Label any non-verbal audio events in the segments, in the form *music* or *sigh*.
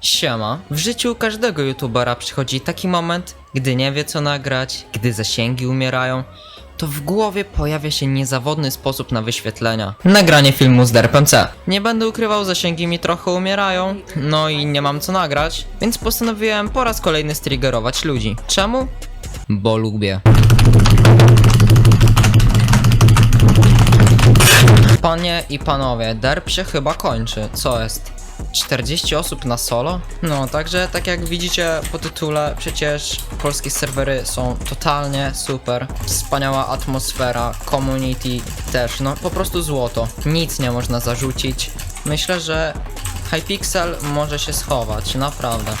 Siema. W życiu każdego youtubera przychodzi taki moment, gdy nie wie co nagrać, gdy zasięgi umierają, to w głowie pojawia się niezawodny sposób na wyświetlenia. Nagranie filmu z derpem C. Nie będę ukrywał, zasięgi mi trochę umierają, no i nie mam co nagrać, więc postanowiłem po raz kolejny striggerować ludzi. Czemu? Bo lubię. Panie i panowie, derp się chyba kończy. Co jest? 40 osób na solo? No, także tak jak widzicie po tytule, przecież polskie serwery są totalnie super. Wspaniała atmosfera, community też, no po prostu złoto. Nic nie można zarzucić. Myślę, że Hypixel może się schować, naprawdę.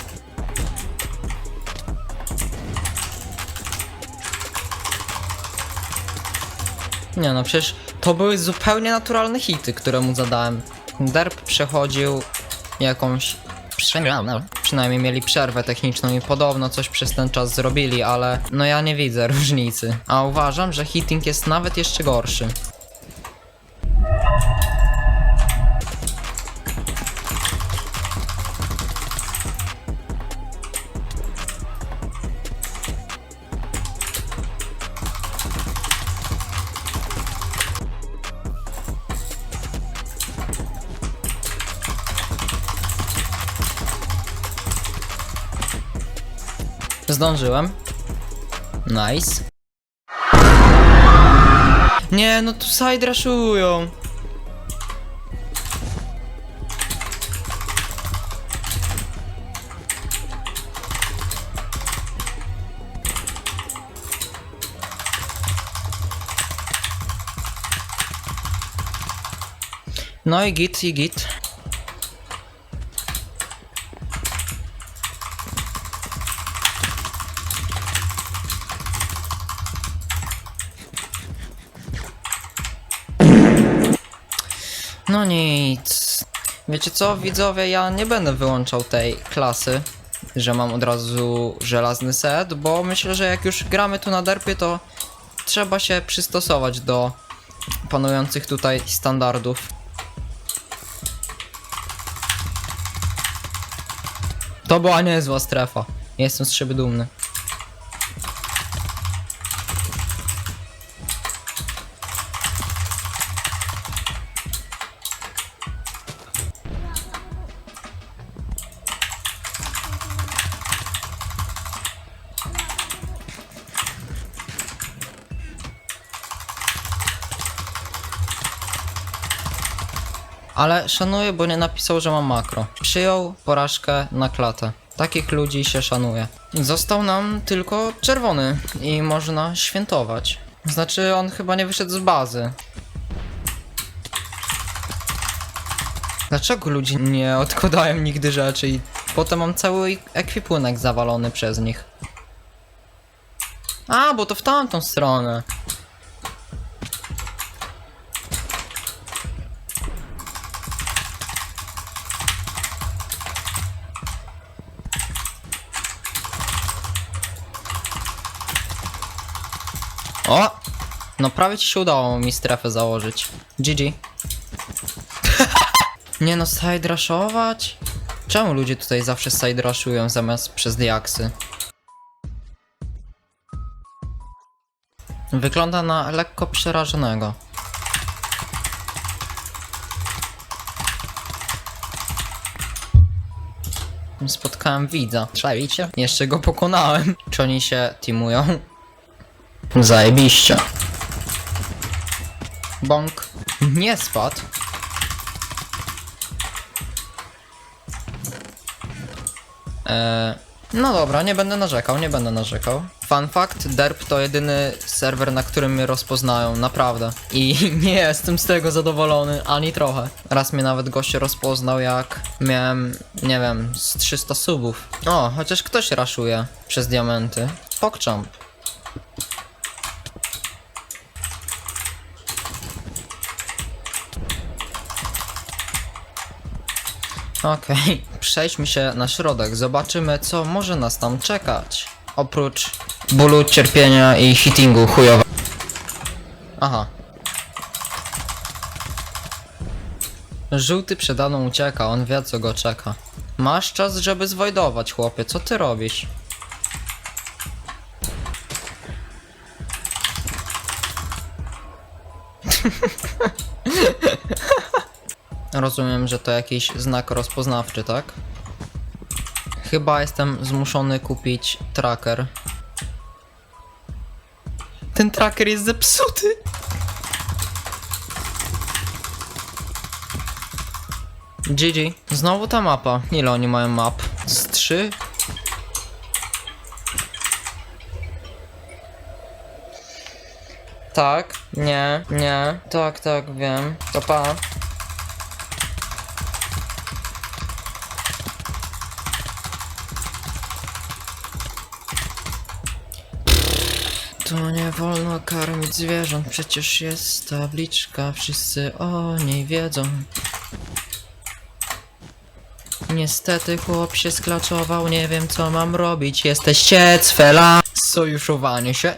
Nie no, przecież to były zupełnie naturalne hity, które mu zadałem. Derp przechodził jakąś przemianę. Przynajmniej mieli przerwę techniczną i podobno coś przez ten czas zrobili, ale no ja nie widzę *laughs* różnicy. A uważam, że hitting jest nawet jeszcze gorszy. Zdążyłem. Nice. Nie, no tu side rushują. No i git, i git. No nic. Wiecie co, widzowie, ja nie będę wyłączał tej klasy, że mam od razu żelazny set, bo myślę, że jak już gramy tu na derpie, to trzeba się przystosować do panujących tutaj standardów. To była niezła strefa. Jestem z siebie dumny. Ale szanuję, bo nie napisał, że ma makro. Przyjął porażkę na klatę. Takich ludzi się szanuje. Został nam tylko czerwony i można świętować. Znaczy, on chyba nie wyszedł z bazy. Dlaczego ludzie nie odkładają nigdy rzeczy i potem mam cały ekwipunek zawalony przez nich? A, bo to w tamtą stronę. O! No prawie ci się udało mi strefę założyć. GG. *laughs* Nie no, side rushować? Czemu ludzie tutaj zawsze side rushują zamiast przez diaksy? Wygląda na lekko przerażonego. Spotkałem widza. Czaicie? Jeszcze go pokonałem. Czy oni się teamują? Zajebiście. Bąk. Nie spadł. Eee, no dobra, nie będę narzekał, nie będę narzekał. Fun fact, Derp to jedyny serwer, na którym mnie rozpoznają, naprawdę. I *laughs* nie jestem z tego zadowolony, ani trochę. Raz mnie nawet goście rozpoznał, jak miałem, nie wiem, z 300 subów. O, chociaż ktoś raszuje przez diamenty. Pokczamp. Okej, *laughs* przejdźmy się na środek, zobaczymy co może nas tam czekać. Oprócz bólu, cierpienia i hittingu chujowa. Aha. Żółty przede mną ucieka, on wie co go czeka. Masz czas, żeby zwojdować, chłopie. Co ty robisz? *laughs* Rozumiem, że to jakiś znak rozpoznawczy, tak? Chyba jestem zmuszony kupić tracker. Ten tracker jest zepsuty! GG. Znowu ta mapa. Ile oni mają map? Z trzy? Tak, nie, nie, tak, tak, wiem. To pa. Tu nie wolno karmić zwierząt, przecież jest tabliczka, wszyscy o niej wiedzą. Niestety chłop się sklaczował, nie wiem co mam robić, jesteście cfela. Sojuszowanie się.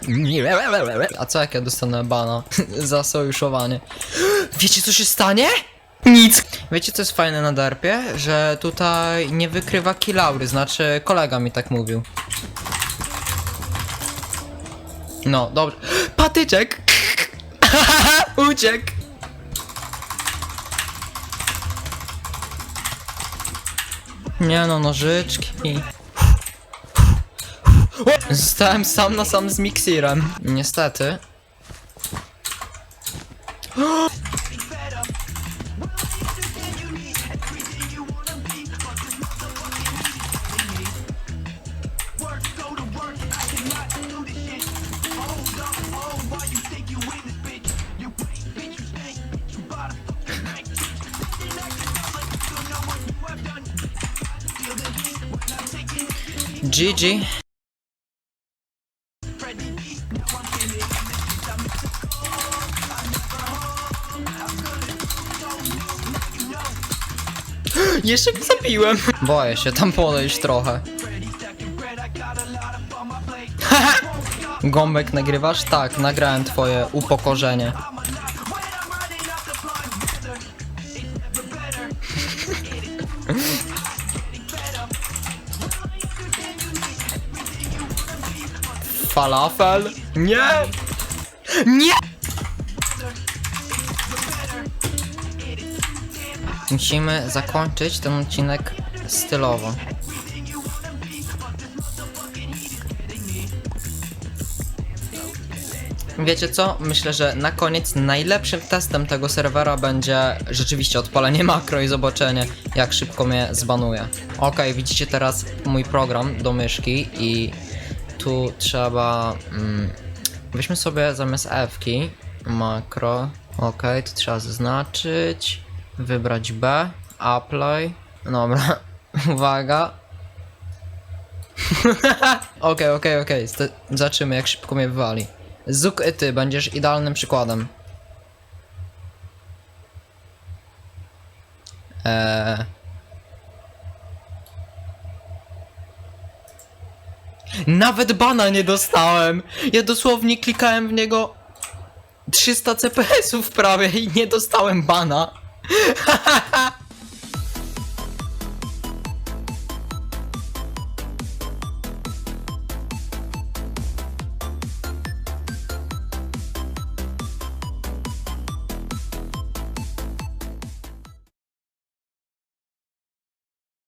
A co jak ja dostanę bana *laughs* za sojuszowanie? Wiecie co się stanie? Nic. Wiecie co jest fajne na derpie? Że tutaj nie wykrywa kilaury, znaczy kolega mi tak mówił. No, dobrze. Patyczek! *laughs* Uciekł! Nie no, nożyczki. Zostałem sam na sam z miksirem. Niestety. GG. *gasps* Jeszcze go zabiłem. Boję się tam podejść trochę. *laughs* Gąbek nagrywasz? Tak, nagrałem twoje upokorzenie. Falafel? Nie! Nie! Musimy zakończyć ten odcinek stylowo. Wiecie co? Myślę, że na koniec najlepszym testem tego serwera będzie rzeczywiście odpalenie *laughs* makro i zobaczenie, jak szybko mnie zbanuje. Ok, widzicie teraz mój program do myszki i tu trzeba. Mm, weźmy sobie zamiast F-ki makro. Ok, tu trzeba zaznaczyć, wybrać B, apply. Dobra, *laughs* uwaga. Okej, okej, st- zobaczymy jak szybko mnie wywali. Zuk i ty będziesz idealnym przykładem. Eee. Nawet bana nie dostałem. Ja dosłownie klikałem w niego 300 CPS-ów prawie i nie dostałem bana. *laughs*